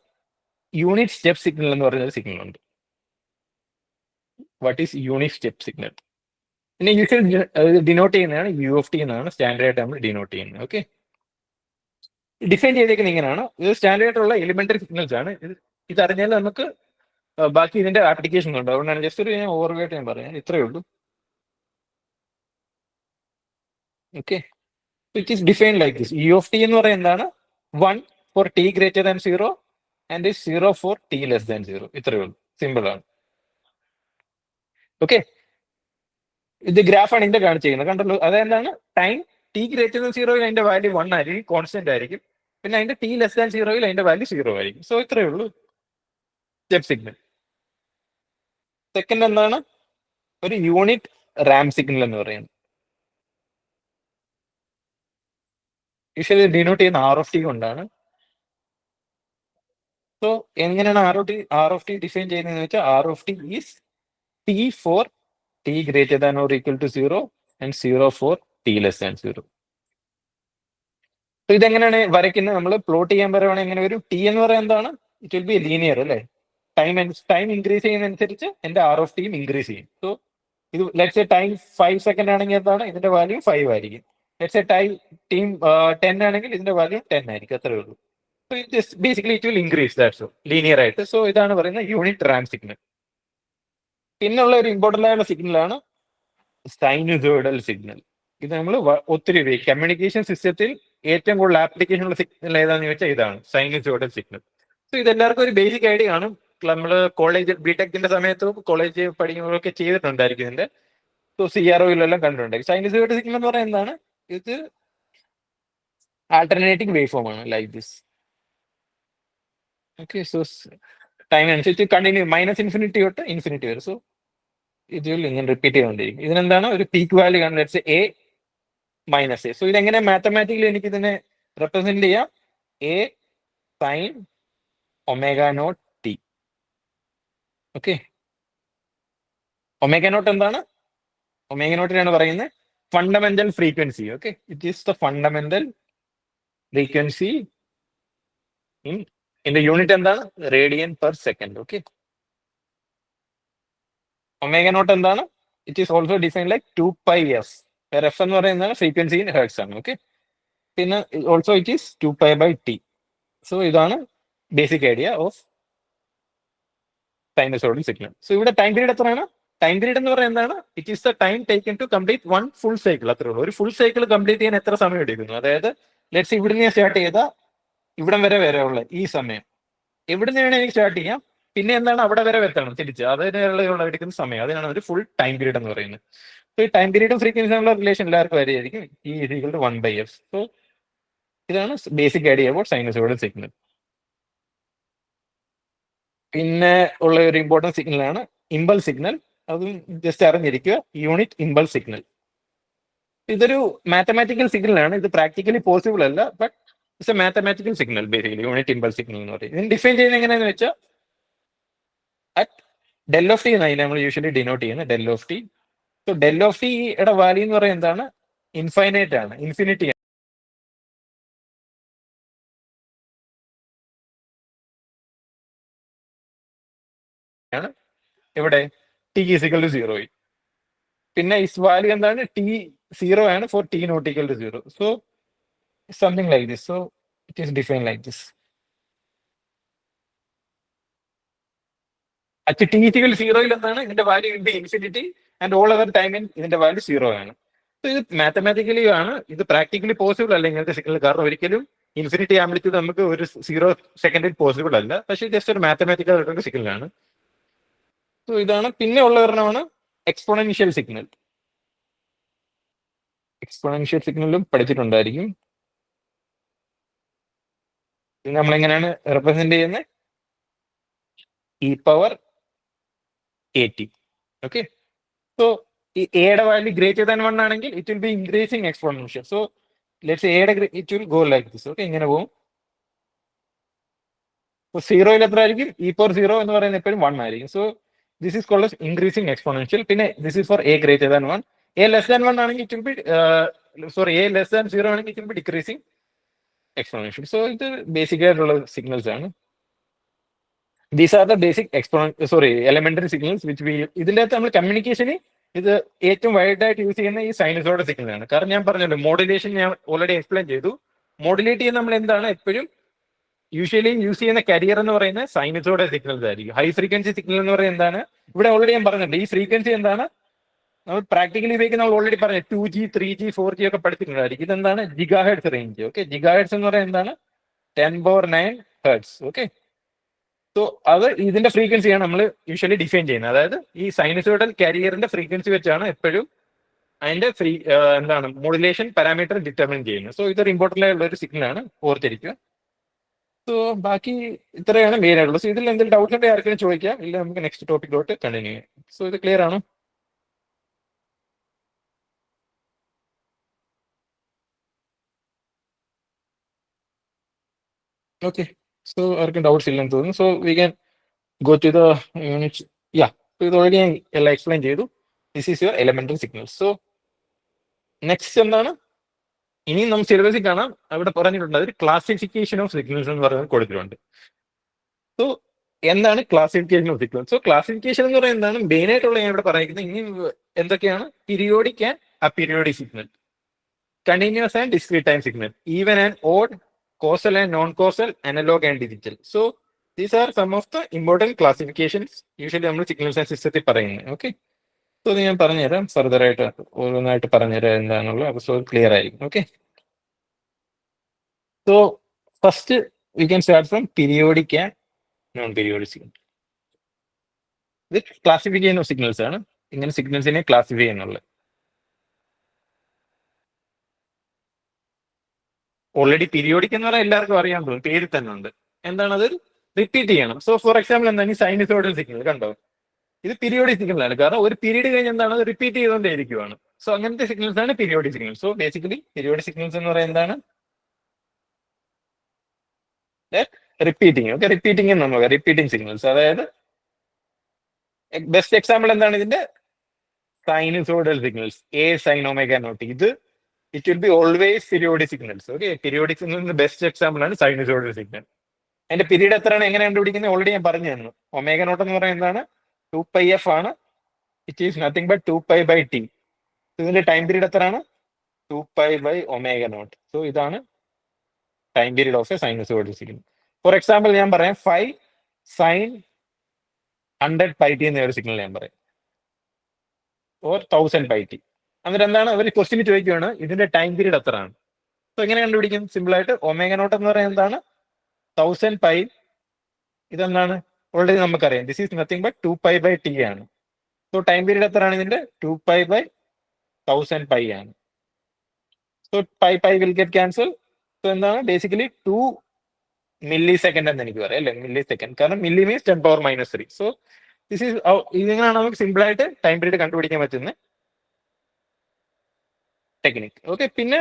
യൂണിറ്റ് സ്റ്റെപ്പ് സിഗ്നൽ എന്ന് പറയുന്ന ഒരു സിഗ്നൽ ഉണ്ട്. What is unit step signal പിന്നെ യൂഷ്വൽ ഡിനോട്ട് ചെയ്യുന്നതാണ് യു എഫ് ടി എന്നാണ് സ്റ്റാൻഡേർഡ് ആയിട്ട് നമ്മൾ ഡിനോട്ട് ചെയ്യുന്നത് ഓക്കെ ഡിഫൈൻ ചെയ്തേക്കുന്നത് ഇങ്ങനെയാണ്. ഇത് സ്റ്റാൻഡേർഡ് ഉള്ള എലിമെന്ററി സിഗ്നൽസ് ആണ്. ഇത് ഇത് അറിഞ്ഞാൽ നമുക്ക് ബാക്കി ഇതിന്റെ ആപ്ലിക്കേഷൻ ഉണ്ട്. അതുകൊണ്ടാണ് ജസ്റ്റ് ഒരു ഞാൻ ഓവർവേട്ട് ഞാൻ പറയാം. ഇത്രയേ ഉള്ളൂ. Okay it is define like this U of T എന്ന് പറയുന്നത് എന്താണ്? One for T greater than zero and zero for T less than zero ഇത്രയേ ഉള്ളൂ. സിമ്പിൾ ആണ്. ഓക്കെ ഇത് ഗ്രാഫാണ് ഇതിന്റെ കാണിച്ചിരിക്കുന്നത്. കണ്ടല്ലോ അതെന്താണ്? Time T greater than zero അതിന്റെ വാല്യൂ വൺ ആയിരിക്കും. കോൺസ്റ്റന്റ് ആയിരിക്കും. പിന്നെ അതിന്റെ ടി ലെസ് ദാൻ സീറോയിൽ അതിന്റെ വാല്യൂ സീറോ ആയിരിക്കും. സോ ഇത്രയേ ഉള്ളൂ. സ്റ്റെപ്പ് സിഗ്നൽ സെക്കൻഡ് എന്താണ്? ഒരു യൂണിറ്റ് റാം സിഗ്നൽ എന്ന് പറയുന്നത്. യൂഷ്വലി ഡിനോട്ട് ചെയ്യുന്ന ആർ ഓഫ് ടി കൊണ്ടാണ്. സോ എങ്ങനെയാണ് R of T R of T define ചെയ്യുന്നതെന്ന് വെച്ചാൽ R of T is T for T greater than or equal to zero and zero for T less than zero ഇതെങ്ങനെയാണ് വരയ്ക്കുന്നത്? നമ്മൾ plot ചെയ്യാൻ പറയുവാണെങ്കിൽ എങ്ങനെ വരും ടി എന്ന് പറയുന്നത് എന്താണ്? ഇറ്റ് വിൽ ബി ലീനിയർ അല്ലേ? ടൈം ടൈം ഇൻക്രീസ് ചെയ്യുന്നതനുസരിച്ച് എന്റെ ആർ ഓഫ് ടിയും ഇൻക്രീസ് ചെയ്യും. സോ ഇത് ലെറ്റ്സ് ടൈം ഫൈവ് സെക്കൻഡ് ആണെങ്കിൽ എന്താണ്? ഇതിന്റെ വാല്യൂ ഫൈവ് ആയിരിക്കും. ലെറ്റ്സ് ടൈം ടീം ടെൻ ആണെങ്കിൽ ഇതിന്റെ വാല്യൂ ടെൻ ആയിരിക്കും. അത്രേ ഉള്ളൂ. സോ ഇത് basically it will increase that's linear ആയിട്ട്. സോ ഇതാണ് പറയുന്നത് യൂണിറ്റ് റാം സിഗ്നൽ പിന്നുള്ള ഒരു ഇമ്പോർട്ടന്റ് ആയുള്ള ആണ് സൈനുസോയിഡൽ സിഗ്നൽ ഇത് നമ്മൾ ഒത്തിരി കമ്മ്യൂണിക്കേഷൻ സിസ്റ്റത്തിൽ ഏറ്റവും കൂടുതൽ ആപ്ലിക്കേഷനുള്ള സിഗ്നൽ ഏതാണെന്ന് ചോദിച്ചാൽ ഇതാണ്. സൈനുസോയിഡൽ സിഗ്നൽ സോ ഇതെല്ലാവർക്കും ഒരു ബേസിക് ഐഡിയ ആണ്. നമ്മൾ കോളേജ് ബിടെക്കിന്റെ സമയത്ത് കോളേജ് പഠിക്കുമ്പോഴൊക്കെ ചെയ്തിട്ടുണ്ടായിരിക്കും ഇതിന്റെ. സോ സി ആർ ഒയിലെല്ലാം കണ്ടിട്ടുണ്ടായിരിക്കും. സൈനുസോയിഡൽ സിഗ്നൽ എന്ന് പറയുന്നത് എന്താണ്? ഇത് ആൾട്ടർനേറ്റിംഗ് വേവ് ഫോം ആണ് like this okay so time അനുസരിച്ച് കണ്ടിന്യൂ മൈനസ് ഇൻഫിനിറ്റി തൊട്ട് ഇൻഫിനിറ്റി വരും. സോ ഇത് ഇങ്ങനെ റിപ്പീറ്റ് ചെയ്തുകൊണ്ടിരിക്കും ഇതിനെന്താണ്? ഒരു പീക്ക് വാല്യൂ കാണുന്നത്. എ മൈനസ് എ സോ ഇതെങ്ങനെ മാത്തമാറ്റിക്കലി എനിക്ക് ഇതിനെ റെപ്രസെന്റ് ചെയ്യാം? A sine omega naught T okay omega naught എന്താണ്? ഒമേഗ നോട്ടിനാണ് പറയുന്നത്. Fundamental frequency okay it is the fundamental frequency in ഇതിന്റെ യൂണിറ്റ് എന്താണ്? Radian per second okay omega naught എന്താണ്? It is also define like two pi F F എന്ന് പറയുന്നത് frequency in hertz ആണ് okay പിന്നെ also it is two pi by T so ഇതാണ് basic idea of sinusoidal signal so ഇവിടെ time period എത്രയാണ്? Time period എന്ന് പറയുന്നത് എന്താണ്? It is the time taken to complete one full cycle അത്രേ ഉള്ളൂ. ഒരു ഫുൾ സൈക്കിൾ കംപ്ലീറ്റ് ചെയ്യാൻ എത്ര സമയം എടുക്കുന്നു? അതായത് ലെറ്റ്സ് ഇവിടുന്ന് സ്റ്റാർട്ട് ചെയ്ത ഇവിടം വരെ വരെ ഉള്ള ഈ സമയം. എവിടുന്ന് എനിക്ക് സ്റ്റാർട്ട് ചെയ്യാം. പിന്നെ എന്താണ്? അവിടെ വരെ എത്തണം തിരിച്ച്. അതിനുള്ള എടുക്കുന്ന സമയം. അതിനാണ് ഒരു ഫുൾ ടൈം പീരീഡ് എന്ന് പറയുന്നത്. സോ ഈ ടൈം പീരീഡും ഫ്രീക്വൻസിയുള്ള റിലേഷൻ എല്ലാവർക്കും വരെയായിരിക്കും ഈ equal to one by F so ഇതാണ് basic idea about sinusoidal signal പിന്നെ ഉള്ള ഒരു ഇമ്പോർട്ടന്റ് സിഗ്നലാണ് ഇമ്പൽ സിഗ്നൽ അതും ജസ്റ്റ് അറിഞ്ഞിരിക്കുക യൂണിറ്റ് ഇമ്പൽ സിഗ്നൽ ഇതൊരു മാത്തമാറ്റിക്കൽ സിഗ്നലാണ് ഇത് പ്രാക്ടിക്കലി പോസിബിൾ അല്ല but it's a mathematical signal basically unit impulse signal എന്ന് പറയും. ഇതിന് ഡിഫൈൻ ചെയ്യുന്നത് എങ്ങനെയാണെന്ന് വെച്ചാൽ അറ്റ് ഡെൽ ഓഫ് ടി എന്നായി നമ്മൾ യൂഷ്വലി ഡിനോട്ട് ചെയ്യുന്നത് del of T so del of ടിയുടെ വാല്യൂ എന്ന് പറയുന്നത് എന്താണ്? ഇൻഫൈനൈറ്റ് ആണ്. ഇൻഫിനിറ്റി ആണ്. ഇവിടെ T is equal to zero പിന്നെ ഇസ് വാല്യൂ എന്താണ്? ടി സീറോ ആണ് for T not equal to zero so something like this so it is define like this at T equal സീറോയിൽ എന്താണ്? ഇതിന്റെ value in infinity and all other ടൈമിൽ ഇതിന്റെ value zero ആണ്. So ഇത് mathematically ആണ്. ഇത് പ്രാക്ടിക്കലി പോസിബിൾ അല്ല ഇങ്ങനത്തെ സിഗ്നൽ കാരണം ഒരിക്കലും ഇൻഫിനിറ്റി ആംപ്ലിറ്റ്യൂഡ് നമുക്ക് ഒരു സീറോ സെക്കൻഡിൽ പോസിബിൾ അല്ല. പക്ഷേ ജസ്റ്റ് ഒരു മാത്തമാറ്റിക്കൽ ആയിട്ടുള്ള സിഗ്നലാണ് സോ ഇതാണ് പിന്നെ ഉള്ള ഒരെണ്ണമാണ് എക്സ്പോണൻഷ്യൽ സിഗ്നൽ എക്സ്പോണൻഷ്യൽ സിഗ്നലും പഠിച്ചിട്ടുണ്ടായിരിക്കും. ഇത് നമ്മളെങ്ങനെയാണ് റെപ്രസെന്റ് ചെയ്യുന്നത്? E power A T okay so ഈ എയുടെ വാല്യൂ ഗ്രേറ്റർ ദാൻ വൺ ആണെങ്കിൽ it will be increasing exponential so let's എയുടെ it will go like this okay ഇങ്ങനെ പോകും സീറോയിൽ എത്ര ആയിരിക്കും? ഇ പോർ സീറോ എന്ന് പറയുന്നത് എപ്പോഴും വൺ ആയിരിക്കും. So this is called increasing exponential പിന്നെ this is for A greater than one A less than one ആണെങ്കിൽ it will be sorry A less than zero ആണെങ്കിൽ it will be decreasing exponential so ഇത് basic ആയിട്ടുള്ള signals ആണ്. These are the basic exponential sorry elementary signals which we ഇതിന്റെ അകത്ത് നമ്മൾ കമ്മ്യൂണിക്കേഷന് ഇത് ഏറ്റവും വൈഡായിട്ട് യൂസ് ചെയ്യുന്ന ഈ സൈനസോയുടെ സിഗ്നലാണ് കാരണം ഞാൻ പറഞ്ഞല്ലോ മോഡുലേഷൻ ഞാൻ ഓൾറെഡി എക്സ്പ്ലെയിൻ ചെയ്തു. മോഡുലേറ്റ് ചെയ്യുന്ന നമ്മൾ എന്താണ്? എപ്പോഴും യൂഷ്വലി യൂസ് ചെയ്യുന്ന കരിയർ എന്ന് പറയുന്ന സൈനസോയുടെ സിഗ്നൽസ് ആയിരിക്കും. ഹൈ ഫ്രീക്വൻസി സിഗ്നൽ എന്ന് പറയുന്നത് എന്താണ്? ഇവിടെ ഓൾറെഡി ഞാൻ പറഞ്ഞിട്ടുണ്ട്. ഈ ഫ്രീക്വൻസി എന്താണ്? നമ്മൾ പ്രാക്ടിക്കലി ഉപയോഗിക്കുന്ന നമ്മൾ ഓൾറെഡി പറഞ്ഞു two G three G four G ഒക്കെ പഠിച്ചിട്ടുണ്ടായിരിക്കും ഇതെന്താണ്? ജിഗാഹെഡ്സ് റേഞ്ച് ഓക്കെ ജിഗാഹെഡ്സ് എന്ന് പറയുന്നത് എന്താണ്? Ten four nine hertz okay so അത് ഇതിന്റെ ഫ്രീക്വൻസിയാണ് നമ്മൾ യൂഷ്വലി ഡിഫൈൻ ചെയ്യുന്നത്. അതായത് ഈ സൈനസോയിഡൽ കാരിയറിന്റെ ഫ്രീക്വൻസി വെച്ചാണ് എപ്പോഴും അതിന്റെ ഫ്രീ എന്താണ് മോഡുലേഷൻ പാരാമീറ്റർ ഡിറ്റർമിൻ ചെയ്യുന്നത്. സോ ഇതൊരു ഇമ്പോർട്ടന്റ് ആയിട്ടുള്ള ഒരു സിഗ്നലാണ് ഓർത്തിരിക്കുക. സോ ബാക്കി ഇത്രയാണ് മെയിൻ ആയിട്ടുള്ളത്. സോ ഇതിൽ എന്തെങ്കിലും ഡൗട്ട് ഉണ്ടെങ്കിൽ ആർക്കെങ്കിലും ചോദിക്കാം. ഇല്ല നമുക്ക് നെക്സ്റ്റ് ടോപ്പിക്കിലോട്ട് കണ്ടിന്യൂ ചെയ്യാം. സോ ഇത് ക്ലിയർ ആണോ? ഓക്കെ സോ ആർക്കും ഡൗട്ട്സ് ഇല്ലെന്ന് തോന്നുന്നു. So we can go to the unit yeah ഇത് ഓൾറെഡി ഞാൻ എല്ലാം എക്സ്പ്ലെയിൻ ചെയ്തു. This is your elemental signal so next എന്താണ്? ഇനിയും നമുക്ക് സിലബസിൽ കാണാം. അവിടെ പറഞ്ഞിട്ടുണ്ട് അതിൽ ക്ലാസിഫിക്കേഷൻ ഓഫ് സിഗ്നൽസ് എന്ന് പറയുന്നത് കൊടുത്തിട്ടുണ്ട് സോ എന്താണ് classification of signal so classification എന്ന് പറയുന്നത് എന്താണ്? മെയിൻ ആയിട്ടുള്ള ഞാൻ ഇവിടെ പറയുന്നത് ഇനി എന്തൊക്കെയാണ്? Periodic and aperiodic signal continuous and discrete time signal even and odd causal and non-causal, analog and digital. So these are some of the important classifications usually നമ്മൾ സിഗ്നൽസ് ആൻഡ് സിസ്റ്റത്തിൽ പറയുന്നത്. ഓക്കെ സോ അത് ഞാൻ പറഞ്ഞുതരാം. Further ആയിട്ട് ഓരോന്നായിട്ട് പറഞ്ഞുതരാം എന്താണെന്നുള്ളത് അപ്പോൾ സോ ക്ലിയർ ആയിരിക്കും. Okay so first we can start from periodic and non periodic signal ഇത് ക്ലാസിഫിക്കേഷൻ ഓഫ് സിഗ്നൽസ് ആണ്. ഇങ്ങനെ സിഗ്നൽസിനെ ക്ലാസിഫൈ ചെയ്യുന്നുള്ളത്. ഓൾറെഡി പീരിയോഡിക് എന്ന് പറഞ്ഞാൽ എല്ലാവർക്കും അറിയാൻ തോന്നും പേരിൽ തന്നെ ഉണ്ട്. എന്താണ് റിപ്പീറ്റ് ചെയ്യണം. സോ ഫോർ എക്സാമ്പിൾ എന്താണ്? ഈ സൈനിസോഡൽ സിഗ്നൽ കണ്ടോ? ഇത് പീരിയോഡിക് സിഗ്നലാണ് കാരണം ഒരു പീരീഡ് കഴിഞ്ഞ് എന്താണ്? അത് റിപ്പീറ്റ് ചെയ്തുകൊണ്ടേയിരിക്കുവാണ്. സോ അങ്ങനത്തെ സിഗ്നൽസ് ആണ് periodic signal so basically periodic signals എന്ന് പറയുന്നത് എന്താണ്? റിപ്പീറ്റിംഗ് ഓക്കെ റിപ്പീറ്റിംഗ് നമുക്ക് റിപ്പീറ്റിംഗ് സിഗ്നൽസ് അതായത് ബെസ്റ്റ് എക്സാമ്പിൾ എന്താണ് ഇതിന്റെ? Sinusoidal signals A sine omega naught ഇത് it will be always periodic signals okay periodic സിഗ്നലിന്റെ ബെസ്റ്റ് എക്സാമ്പിൾ ആണ് സൈനസോയിഡൽ സിഗ്നൽ അതിന്റെ പീരീഡ് എത്രയാണ്? എങ്ങനെ കണ്ടുപിടിക്കുന്നത്? ഓൾറെഡി ഞാൻ പറഞ്ഞു തന്നു. ഒമേഗ നോട്ട് എന്ന് പറയുന്നത് എന്താണ്? ടു പൈ എഫ് ആണ്. It is nothing but two pi by T ഇതിന്റെ ടൈം പീരീഡ് എത്രയാണ്? Two pi by omega naught so ഇതാണ് time period of a sinusoidal signal for example ഞാൻ പറയാം five sine hundred pi T എന്ന ഒരു signal ഞാൻ പറയാം. ഓർ തൗസൻഡ് പൈ ടി എന്നിട്ട് എന്താണ് അവർ ക്വസ്റ്റിന് ചോദിക്കുകയാണ് ഇതിന്റെ ടൈം പീരീഡ് എത്രയാണ്? സോ എങ്ങനെ കണ്ടുപിടിക്കും? സിമ്പിൾ ആയിട്ട് ഒമേഗ നോട്ട് എന്ന് പറയുന്നത് എന്താണ്? തൗസൻഡ് പൈ ഇതെന്താണ്? ഓൾറെഡി നമുക്കറിയാം. This is nothing by two pi by T ആണ്. സോ ടൈം പീരീഡ് എത്രയാണ് ഇതിന്റെ? Two pi by thousand pi ആണ്. So pi pi will get cancel so എന്താണ്? ബേസിക്കലി ടു മില്ലി സെക്കൻഡ് എന്ന് എനിക്ക് പറയാം അല്ലെ? മില്ലി സെക്കൻഡ് കാരണം milli means ten power minus three so this is ഇതിങ്ങനെയാണ് നമുക്ക് സിമ്പിൾ ആയിട്ട് ടൈം പീരീഡ് കണ്ടുപിടിക്കാൻ പറ്റുന്നത്? ടെക്നിക് ഓക്കെ പിന്നെ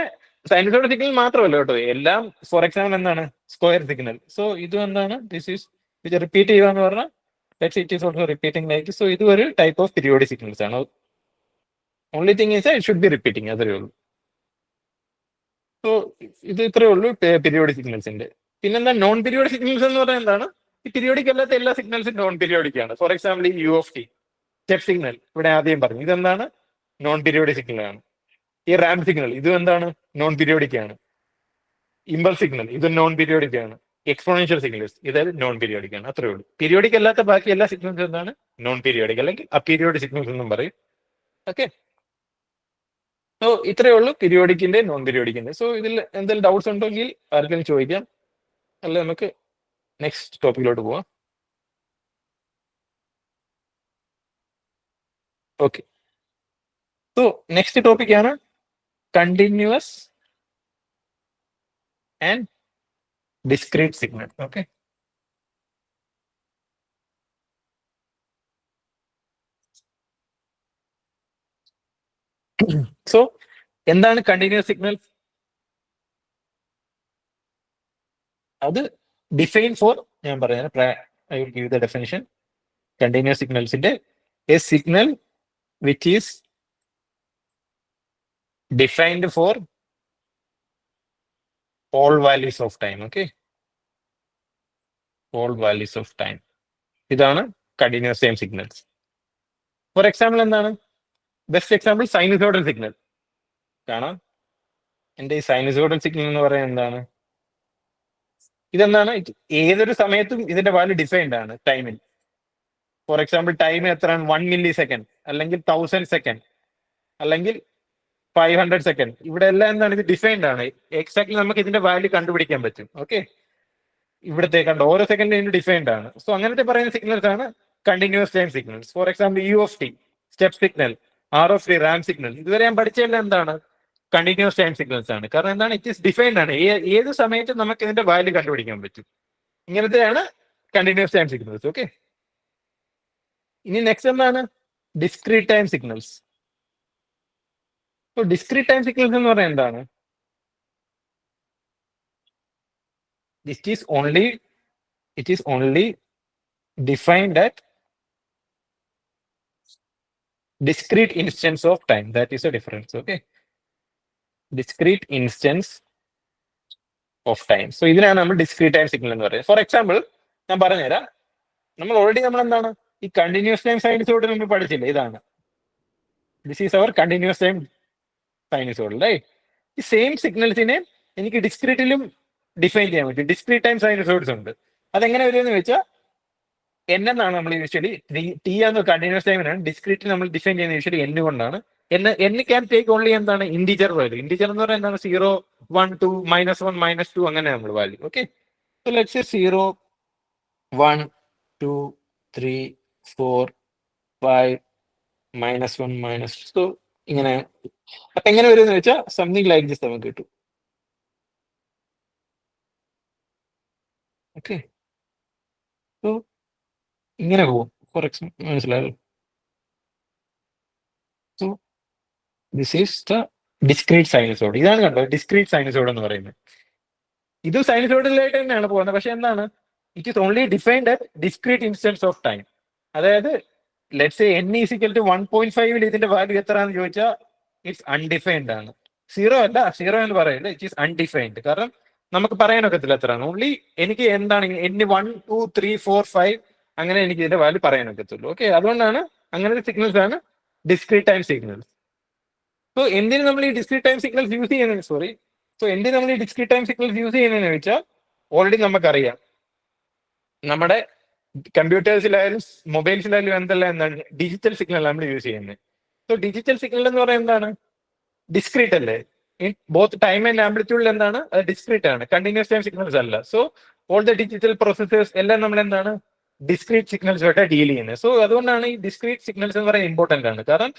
സൈനസോഡ് സിഗ്നൽ മാത്രമല്ല കേട്ടോ. എല്ലാം ഫോർ എക്സാമ്പിൾ എന്താണ്? സ്ക്വയർ സിഗ്നൽ സോ ഇത് എന്താണ്? ദിസ് ഈസ് ഇത് റിപ്പീറ്റ് ചെയ്യുക എന്ന് പറഞ്ഞാൽ let's it is also repeating like so ഇത് ഒരു ടൈപ്പ് ഓഫ് പീരിയോഡിക് സിഗ്നൽസ് ആണ്. Only thing is it should be repeating അത്രേ ഉള്ളൂ. സോ ഇത് ഇത്രയേ ഉള്ളൂ പീരിയോഡിക് സിഗ്നൽസിന്റെ പിന്നെന്താ? നോൺ പീരിയോഡിക് സിഗ്നൽസ് എന്ന് പറഞ്ഞാൽ എന്താണ്? ഈ പീരിയോഡിക് അല്ലാത്ത എല്ലാ സിഗ്നൽസും നോൺ പീരിയോഡിക് ആണ്. ഫോർ എക്സാമ്പിൾ ഈ u of t step signal ഇവിടെ ആദ്യം പറഞ്ഞു. ഇതെന്താണ്? നോൺ പീരിയോഡിക് സിഗ്നൽ ആണ്. ഈ റാം സിഗ്നൽ ഇത് എന്താണ്? നോൺ പീരിയോഡിക് ആണ്. ഇമ്പൾ സിഗ്നൽ ഇത് നോൺ പീരിയോഡിക് ആണ്. എക്സ്പോണൻഷ്യൽ സിഗ്നൽസ് ഇത് നോൺ പീരിയോഡിക് ആണ്. അത്രയേ ഉള്ളൂ. പീരിയോഡിക് അല്ലാത്ത ബാക്കി എല്ലാ സിഗ്നൽസ് എന്താണ്? നോൺ പീരിയോഡിക് അല്ലെങ്കിൽ അപീരിയോഡിക് സിഗ്നൽസ് എന്നും പറയും. ഓക്കെ സോ ഇത്രയേ ഉള്ളൂ. പീരിയോഡിക്കിന്റെ നോൺ പീരിയോഡിക്കിന്റെ സോ ഇതിൽ എന്തെങ്കിലും ഡൗട്ട്സ് ഉണ്ടെങ്കിൽ ആർക്കെങ്കിലും ചോദിക്കാം. അല്ല നമുക്ക് നെക്സ്റ്റ് ടോപ്പിക്കിലോട്ട് പോവാം. ഓക്കെ സോ നെക്സ്റ്റ് ടോപ്പിക് ആണ് continuous and discrete signal. Okay. So എന്താണ് കണ്ടിന്യൂസ് സിഗ്നൽ? അത് ഡിഫൈൻ ഫോർ ഞാൻ പറയാം I will give the definition. Continuous സിഗ്നൽസിന്റെ a signal which is defined for all values of time okay? All values of time. ഇതാണ് continuous time signals for example എന്താണ്? Best example sinusoidal signal കാണാം. എന്റെ ഈ സൈനിസോഡൽ signal എന്ന് പറയുന്നത് എന്താണ്? ഇതെന്താണ്? ഇത് ഏതൊരു സമയത്തും ഇതിന്റെ വാല്യൂ ഡിഫൈൻഡ് ആണ് ടൈമിൽ ഫോർ എക്സാമ്പിൾ ടൈം എത്രയാണ്? വൺ മില്ലി സെക്കൻഡ് അല്ലെങ്കിൽ തൗസൻഡ് സെക്കൻഡ് അല്ലെങ്കിൽ ഫൈവ് ഹൺഡ്രഡ് സെക്കൻഡ് ഇവിടെ എല്ലാം എന്താണ്? ഇത് ഡിഫൈൻഡ് ആണ്. എക്സാക്ട്ലി നമുക്ക് ഇതിന്റെ വാല്യൂ കണ്ടുപിടിക്കാൻ പറ്റും. ഓക്കെ ഇവിടത്തെ കണ്ടോ? ഓരോ സെക്കൻഡ് ഇതിന് ഡിഫൈൻഡ് ആണ്. സോ അങ്ങനത്തെ പറയുന്ന സിഗ്നൽസ് ആണ് continuous time signals for example u of t step signal r of t ramp signal ഇതുവരെ ഞാൻ പഠിച്ചതെല്ലാം എന്താണ്? കണ്ടിന്യൂസ് ടൈം സിഗ്നൽസ് ആണ്. കാരണം എന്താണ്? ഇറ്റ് ഇസ് ഡിഫൈൻഡ് ആണ്. ഏത് സമയത്തും നമുക്ക് ഇതിന്റെ വാല്യൂ കണ്ടുപിടിക്കാൻ പറ്റും. ഇങ്ങനത്തെയാണ് കണ്ടിന്യൂസ് ടൈം സിഗ്നൽസ് ഓക്കെ ഇനി നെക്സ്റ്റ് എന്താണ്? Discrete time signals discrete time signals എന്ന് പറയുന്നത് എന്താണ്? This is only it is only defined at discrete instance of time. That is a difference okay? Discrete instance of time. So ഇതിനാണ് നമ്മൾ discrete time signal എന്ന് പറയുന്നത്. Four example ഞാൻ പറഞ്ഞുതരാം. നമ്മൾ ഓൾറെഡി നമ്മൾ എന്താണ്? ഈ കണ്ടിന്യൂസ് ടൈം സൈനസോഡ് നമ്മൾ പഠിച്ചില്ലേ? ഇതാണ്. This is our continuous time sinusoid അല്ലേ ഈ സെയിം സിഗ്നൽസിനെ എനിക്ക് ഡിസ്ക്രീറ്റിലും ഡിഫൈൻ ചെയ്യാൻ പറ്റും. ഡിസ്ക്രീറ്റ് ടൈം സൈനസോഡ്സ് ഉണ്ട്. അതെങ്ങനെ വരുമെന്ന് വെച്ചാൽ എൻ എന്നാണ് നമ്മൾ യൂഷ്വലി ടി എന്ന് കണ്ടിന്യൂസ് ടൈമിനാണ് ഡിസ്ക്രീറ്റ് നമ്മൾ ഡിഫൈൻ ചെയ്യുന്ന യൂഷ്വലി എൻ കൊണ്ടാണ്. N n can take only എന്താണ്? ഇൻഡിജർ വാല്യൂ ഇൻഡിജർ എന്ന് പറയുന്നത് എന്താണ്? Zero one two minus one minus two അങ്ങനെ നമ്മൾ value okay let's zero one two three four five minus one minus so ഇങ്ങനെ അപ്പൊ എങ്ങനെ വരും എന്ന് വെച്ചാൽ സംതിങ് ലൈക്ക് ദിസ് നമുക്ക് കിട്ടും. ഓക്കെ ഇങ്ങനെ പോകും. ഫോർ എക്സാമ്പിൾ മനസ്സിലായോ? So this is the discrete sinusoid ഇതാണ് കണ്ടോ ഡിസ്ക്രീറ്റ് സൈനസോഡ് എന്ന് പറയുന്നത്. ഇത് സൈനസോഡിലായിട്ട് തന്നെയാണ് പോകുന്നത്. പക്ഷെ എന്താണ്? It is only defined at discrete instants of time അതായത് let's n is equal to one point ഫൈവിൽ ഇതിന്റെ വാല്യൂ എത്രയാണെന്ന് ചോദിച്ചാൽ ഇറ്റ്സ് അൺഡിഫൈൻഡ് ആണ്. സീറോ അല്ല സീറോ എന്ന് പറയില്ല ഇറ്റ് ഈസ് അൺഡിഫൈൻഡ് കാരണം നമുക്ക് പറയാനൊക്കത്തില്ല എത്രയാണ് ഓൺലി എനിക്ക് എന്താണ് n one two three four five അങ്ങനെ എനിക്ക് ഇതിന്റെ വാല്യൂ പറയാനൊക്കത്തുള്ളൂ. ഓക്കെ അതുകൊണ്ടാണ് അങ്ങനെ സിഗ്നൽസ് ആണ് ഡിസ്ക്രീറ്റ് ടൈം സിഗ്നൽസ് സോ എന്തിന് നമ്മൾ ഈ ഡിസ്ക്രീറ്റ് ടൈം സിഗ്നൽസ് യൂസ് ചെയ്യുന്നത് സോറി സോ എന്തിന് നമ്മൾ ഈ ഡിസ്ക്രീറ്റ് ടൈം സിഗ്നൽസ് യൂസ് ചെയ്യുന്നതെന്ന് വെച്ചാൽ ഓൾറെഡി നമുക്കറിയാം. നമ്മുടെ കമ്പ്യൂട്ടേഴ്സിലായാലും മൊബൈൽസിലായാലും എന്തെല്ലാം എന്താണ് ഡിജിറ്റൽ സിഗ്നൽ നമ്മൾ യൂസ് ചെയ്യുന്നത്. സോ ഡിജിറ്റൽ സിഗ്നൽ എന്ന് പറയുന്നത് എന്താണ്? ഡിസ്ക്രീറ്റ് അല്ലേ? ബോത്ത് ടൈം ആൻഡ് ആംപ്ലിറ്റ്യൂഡിൽ എന്താണ്? അത് ഡിസ്ക്രീറ്റ് ആണ്. കണ്ടിന്യൂസ് ടൈം സിഗ്നൽസ് അല്ല. So all the digital processors എല്ലാം നമ്മൾ എന്താണ്? ഡിസ്ക്രീറ്റ് സിഗ്നൽസ് ആയിട്ട് ഡീൽ ചെയ്യുന്നത്. സോ അതുകൊണ്ടാണ് ഈ ഡിസ്ക്രീറ്റ് സിഗ്നൽസ് എന്ന് പറയുന്നത് ഇമ്പോർട്ടന്റ് ആണ്. കാരണം